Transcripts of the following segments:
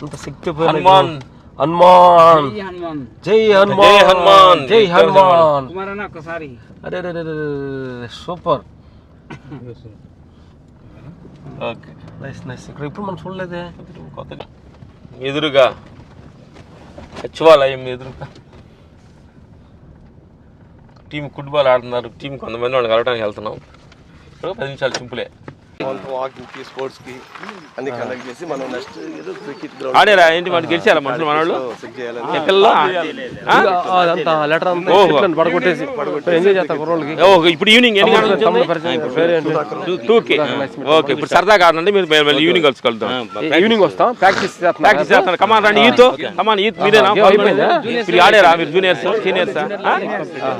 ఇంత శక్తి హనుమాన్. హనుమాన్ జై హనుమాన్ జై హనుమాన్ జై హనుమాన్. కుమారన్న ఒక్కసారి అరే అరే, సూపర్ ఓకే నైస్ నైస్ ఇక్కడ ఇప్పుడు మనం చూడలేదే కొత్తగా ఎదురుగా సచివాలయం ఎదురుగా టీం ఫుట్బాల్ ఆడుతున్నారు టీం కొంతమంది వాళ్ళు కలవడానికి వెళ్తున్నాం పది నిమిషాలు సింపులే వాకింగ్కి స్పోర్ట్స్కి అన్ని కండక్ట్ చేసి మనం నెక్స్ట్ ఏదో క్రికెట్ గ్రౌండ్ ఆడారా? ఏంటి వాళ్ళు గెలిచారా మనుషులు మనవాళ్ళు సెట్ చేయాలని. ఎక్కల్లో అదంతా లెటర్ అంతా ఓహో. చెట్లను పడగొట్టేసి ఎంజాయ్ చేస్తా కుర్రోళ్ళకి. ఓ, ఇప్పుడు ఈవినింగ్ ఎన్ని గంటల నుంచి ఉంది? టూకి ఓకే ఇప్పుడు మీరు మళ్ళీ ఈవినింగ్ కలుసుకెళ్తాం. ఈవినింగ్ వస్తాం? ప్రాక్టీస్ చేస్తాం ప్రాక్టీస్ చేస్తాను కమాన్ రండి ఈతో కమాన్ ఈత్ మీరేనా? అయిపోయిందా? మీరు ఆడారా? మీరు జూనియర్స్ సీనియర్స్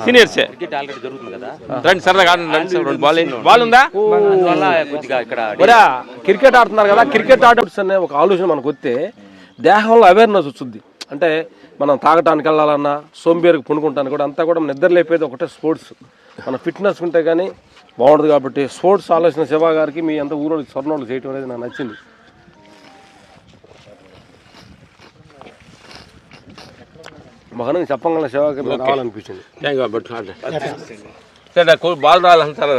సీనియర్స్ రండి సరదాగా ఆడండి రండి. రెండు బాల్ బాల్ ఉందా క్రికెట్ ఆడుతున్నారు కదా క్రికెట్ ఆడర్స్ అనే ఒక ఆలోచన మనకు వస్తే దేహంలో అవేర్నెస్ వచ్చింది అంటే మనం తాగటానికి వెళ్ళాలన్నా సోంబేరికి పుణుకుంటాను కూడా అంతా కూడా నిద్ర లేపేది ఒకటే స్పోర్ట్స్ మన ఫిట్నెస్ ఉంటే కానీ బాగుంటుంది కాబట్టి స్పోర్ట్స్ ఆలోచన శివ గారికి మీ అంత ఊరోళ్ళు స్వర్ణోళ్ళు చేయటం అనేది నాకు నచ్చింది. మగన చెప్పగల శివకి రావాలనిపించింది. బాల్ రావాలంటారా?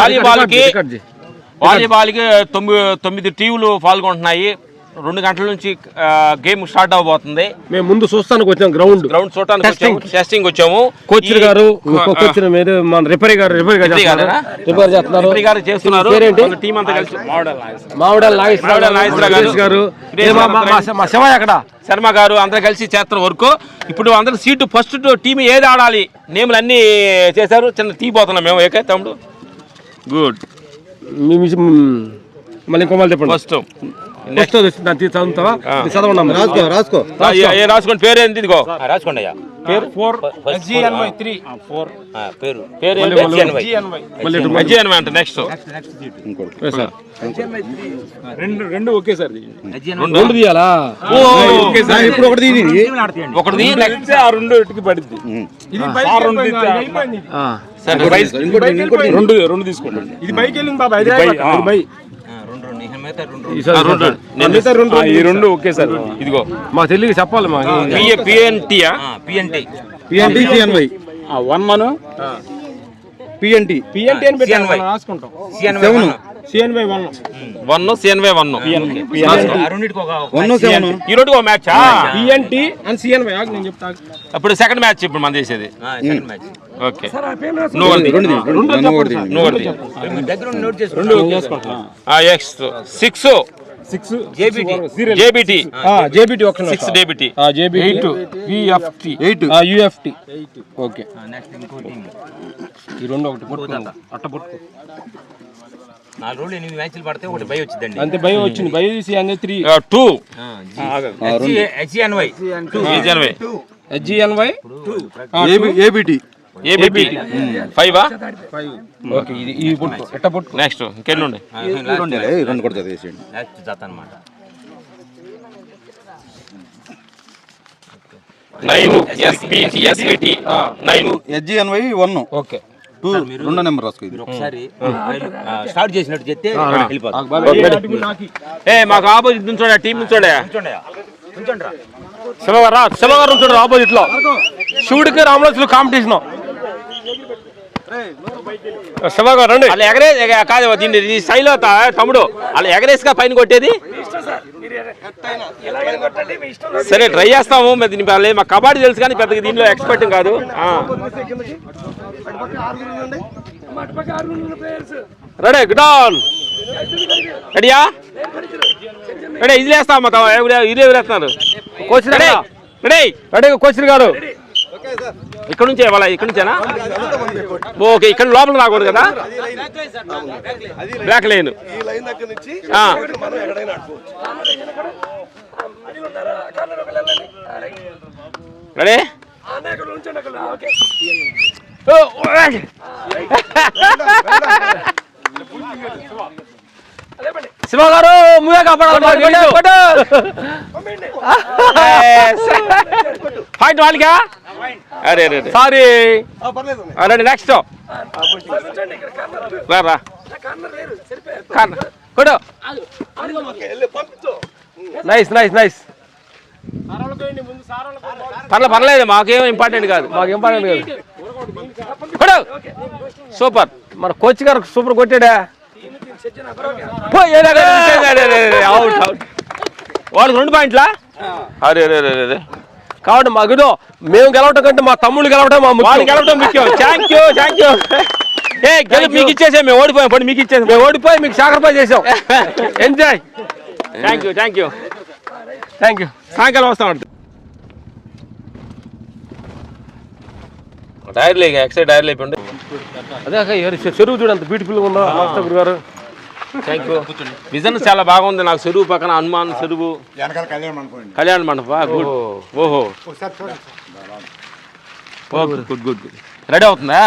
వాలీబాల్కి రికార్డ్ చేయి. వాలీబాల్కి తొమ్మిది తొమ్మిది టీములు పాల్గొంటున్నాయి. రెండు గంటల నుంచి గేమ్ స్టార్ట్ అవబోతుంది. మేము ముందు చూస్తానికి వచ్చాం గ్రౌండ్. గ్రౌండ్ చూడటానికి వచ్చాము టెస్టింగ్ వచ్చాము. కోచ్ గారు కోచ్ మీరు మన రిపేర్ గారు రిపేర్ గారు రిపేర్ చేస్తున్నారు? రిపేర్ చేస్తున్నారు. రిపేర్ గారు చేస్తున్నారు? మన టీం అంతా కలిసి మావిడాల నాగేశ్వరరావు. గారు. మా శివయ్య అక్కడ? శర్మ గారు అందరు కలిసి చేస్తున్న వర్క్. ఇప్పుడు అందరు సీటు ఫస్ట్ టీం ఏది ఆడాలి? నేములు అన్ని చేశారు. చిన్న టీ పోతున్నాం మేము. ఏకే తమ్ముడు? గుడ్ మళ్ళీ ఇంకో మళ్ళీ చెప్పండి. ఫస్ట్ నెక్స్ట్ చదువుతావా? చదవండి. రాసుకో రాసుకో. రాసుకోండి. పేరు ఏంటి ఇదిగో రాసుకోండి అయ్యా. పేరు? Four four. పేరు? పేరు. అజయ్ అంట నెక్స్ట్ సార్? రెండు రెండు తీయాలా? ఇప్పుడు ఒకటి నెక్స్ట్ ఆ రెండు ఇటుకి పడింది. రెండు రెండు తీసుకోండి. ఇది బైక్ వెళ్ళింది బాబా. ఈ రెండు ఒకే సార్ ఇదిగో మా తెలియక చెప్పాలి మాకు పిఏ పిఎన్టీయా పిఎన్టీ పిఎన్టీ సిఎన్వై వన్ మను పిఎన్టీ పిఎన్టీ అని పెట్టి మనం రాసుకుంటాం seven CNY one one CNY one ఈ రోజు ఒక మ్యాచ్ పిఎన్టీ అండ్ సిఎన్వై నేను చెప్తా అప్పుడు సెకండ్ మ్యాచ్ ఇప్పుడు మనం చేసేది second match okay six six JBT JBT JBT ఒక six DBT JBT eight VFT eight UFT okay ఈ రెండు ఒకటి పట్టుకో అట్ట పట్టుకో నాలుగు రోజులు ఎనిమిది మ్యాచ్లు పడితే ఒకటి భయ వచ్చిందండి అంతే భయం వచ్చింది భయం తీసి అనేది three two HNY జనవై HGNY ABT ABT five? Okay ఇది ఈ పట్టుకో ఎట్ట పట్టుకో నెక్స్ట్ ఇంకెన్ని ఉండే రెండు కూడా చదివేసేయండి నెక్స్ట్ జత అనమాట నైన్ వన్ ఓకే. టూ రెండో నెంబర్ రాసుకో ఇది. ఒకసారి స్టార్ట్ చేసినట్టు చెప్తే వెళ్ళిపోతాం ఏ మాకు ఆపోజిట్ నుంచోడా టీం నుంచోడా. కూర్చోండి రా ఉంటాడు ఆపోజిట్లో శివుడికి రామరాజులు కాంపిటీషన్. రండి. అలా ఎగరే ఎగ- కాదు దీన్ని ఈ తా- తమ్ముడు అలా ఎగరేసిగా పైన కొట్టేది. సరే ట్రై చేస్తాము. దీని మా కబడ్డీ తెలుసు కానీ పెద్దగా దీనిలో ఎక్స్పర్ట్ కాదు. ఆ. రెడీ గుడ్ ఆన్ రెడీయా? రెడీ ఇది వేస్తాం మా ఇదే వేస్తున్నారు coach ready ready ready coach గారు. ఇక్కడ నుంచే వాళ్ళ ఇక్కడ నుంచేనా? ఓకే ఇక్కడ లోపల రాకూడదు కదా? Black line. ఈ లైన్ దగ్గర నుంచి ఆ. మనం ఎక్కడైనా ఆడుకోవచ్చు. రెడీ? శివ గారు నువ్వే కాపాడాలి పాయింట్ వాళ్ళకా? అరే అరే సారీ. పర్లేదు. రండి నెక్స్ట్ రా కొడు నైస్ నైస్ నైస్ పర్లే పర్లేదు మాకేం ఇంపార్టెంట్ కాదు. మాకు ఇంపార్టెంట్ కాదు. కొడు సూపర్ మన కోచ్ గారు సూపర్ కొట్టాడా? అవుట్ అవుట్ వాళ్ళకి రెండు పాయింట్లా? అరే రే రే రే, రే కాబట్టి మాకు ఇదో మేము గెలవటం కంటే మా తమ్ముళ్ళు గెలవటం మా ముఖ్యం గెలవడం ముఖ్యం. థ్యాంక్ యూ థ్యాంక్ యూ ఏ గెలుపు మీకు ఇచ్చేసే మేము ఓడిపోయాం. పడి మీకు ఇచ్చేసాం. మేము ఓడిపోయి మీకు సాక్రిఫైస్ చేసాం. Enjoy thank you thank you thank you సాయంకాలం వస్తాం టైర్లు ఎక్సైడ్ టైర్లు అయిపోయింది అదే చెరువు చూడంత బ్యూటిఫుల్గా ఉందో మాస్టర్ గారు? థ్యాంక్ యూ బిజినెస్ చాలా బాగుంది. నాకు చెరువు పక్కన హనుమాన్ చెరువు కళ్యాణ మండప గుడ్. ఓహో. Okay good good good. Ready అవుతుందా?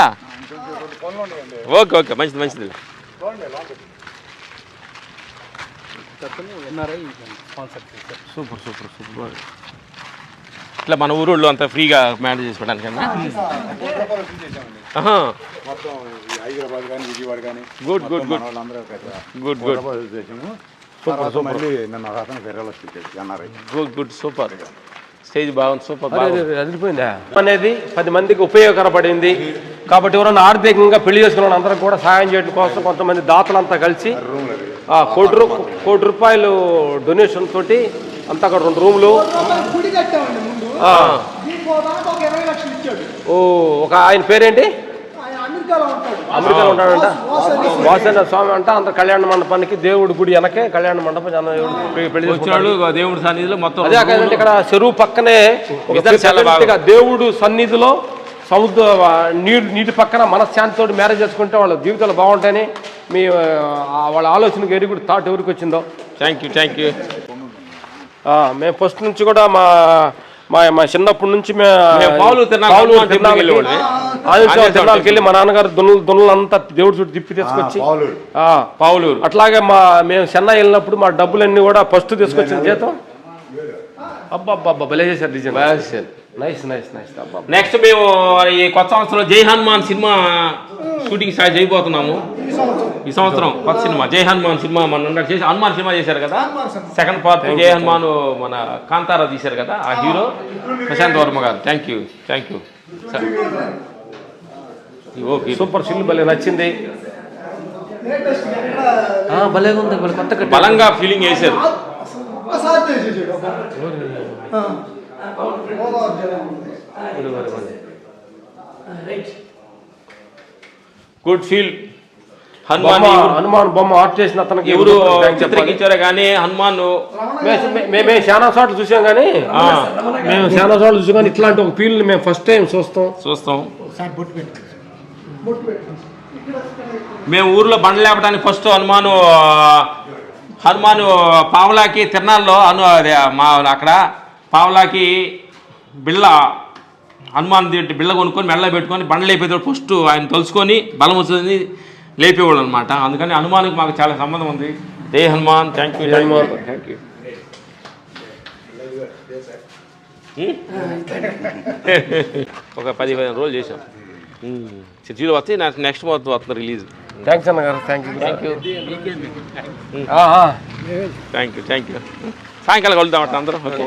Okay okay. మంచిది మంచిది. Super super super. ఇట్లా మన ఊరోళ్ళు అంతా ఫ్రీగా మేనేజ్ చేసుకోవడానికి good good good good good good good super stage బాగుంది సూపర్ అదిరిపోయిందా? అనేది పది మందికి ఉపయోగకరపడింది. కాబట్టి ఎవరైనా ఆర్థికంగా పెళ్ళి చేసుకున్న వాళ్ళు అందరం కూడా సహాయం చేయడం కోసం కొంతమంది దాతలంతా కలిసి ఆ, కోటి రూ కోటి రూపాయలు డొనేషన్ తోటి అంతా అక్కడ రెండు రూములు. ఓ ఒక ఆయన పేరేంటి? ఆయన అమెరికాలో ఉంటాడు. అమెరికాలో ఉంటాడంట? వాసన స్వామి. అంట అంత కళ్యాణ మండపానికి దేవుడి గుడి వెనకే కళ్యాణ మండపం పెళ్ళి చేసుకుంటాడు. దేవుడి సన్నిధిలో మొత్తం అదే కాదండి ఇక్కడ చెరువు పక్కనే దేవుడు సన్నిధిలో సముద్ర నీటి నీటి పక్కన మనశ్శాంతితో మ్యారేజ్ చేసుకుంటే వాళ్ళ జీవితాలు బాగుంటాయని మీ వాళ్ళ ఆలోచనకి ఎరుగుడు థాట్ ఎవరికి వచ్చిందో. థ్యాంక్ యూ థ్యాంక్ యూ ఆ, మేము ఫస్ట్ నుంచి కూడా మా మా మా చిన్నప్పటి నుంచి వెళ్ళి మా నాన్నగారు దున్నులు దున్నులంతా దేవుడి చుట్టూ తిప్పి తీసుకొచ్చి పావులూరు. అట్లాగే మా మేము చెన్నై వెళ్ళినప్పుడు మా డబ్బులన్నీ కూడా ఫస్ట్ తీసుకొచ్చిన జీతం అబ్బా అబ్బా అబ్బా భలే చేశారు డిజైన్. Nice nice nice. అబ్బా నెక్స్ట్ మేము ఈ కొత్త సంవత్సరం జై హనుమాన్ సినిమా షూటింగ్ స్టార్ట్ చేయబోతున్నాము. ఈ సంవత్సరం కొత్త సినిమా. జై హనుమాన్ సినిమా మన ఉన్నట్టు చేసి హనుమాన్ సినిమా చేశారు కదా? సెకండ్ పార్ట్ జై హనుమాన్ మన కాంతారా తీశారు కదా ఆ హీరో ప్రశాంత్ వర్మ గారు. Thank you thank you okay super సిల్ భలే నచ్చింది. ఉంది కొత్త. బలంగా ఫీలింగ్ వేశారు గుడ్ ఫీల్ బొమ్మ హనుమాన్ హనుమాన్ బొమ్మ ఆర్ట్ చేసిన అతనికి ఎవరు. చిత్రీకరించారో కానీ హనుమాన్ మే- మే- మే- మేము చాలా చోట్ల చూసాం కానీ మేము చాలా చోట్ల చూసాం కానీ ఇట్లాంటి ఒక ఫీల్ మేము ఫస్ట్ టైం చూస్తాం. చూస్తాం. మేము ఊర్లో బండ్లు లేపడానికి ఫస్ట్ హనుమాను హనుమాను పావలాకి తిరణాల్లో అను అదే మా అక్కడ పావలాకి బిళ్ళ హనుమాన్ బిళ్ళ కొనుక్కొని మెడలో పెట్టుకొని బండ్లు లేపేటప్పుడు ఫస్ట్ ఆయన తలుచుకొని బలం వస్తుంది లేపేవాళ్ళు అనమాట అందుకని హనుమాన్కి మాకు చాలా సంబంధం ఉంది. Jai Hanuman thank you Hanuman thank you ఒక పది పదిహేను రోజులు చేసాం జీరో వస్తే నెక్స్ట్ మంత్ వస్తుంది రిలీజ్ థ్యాంక్స్ అన్న గారు థ్యాంక్ యూ థ్యాంక్ యూ ఆ, ఆ. థ్యాంక్ యూ థ్యాంక్ యూ సాయంకాలం కలుద్దాం అట్లా అందరం. ఓకే.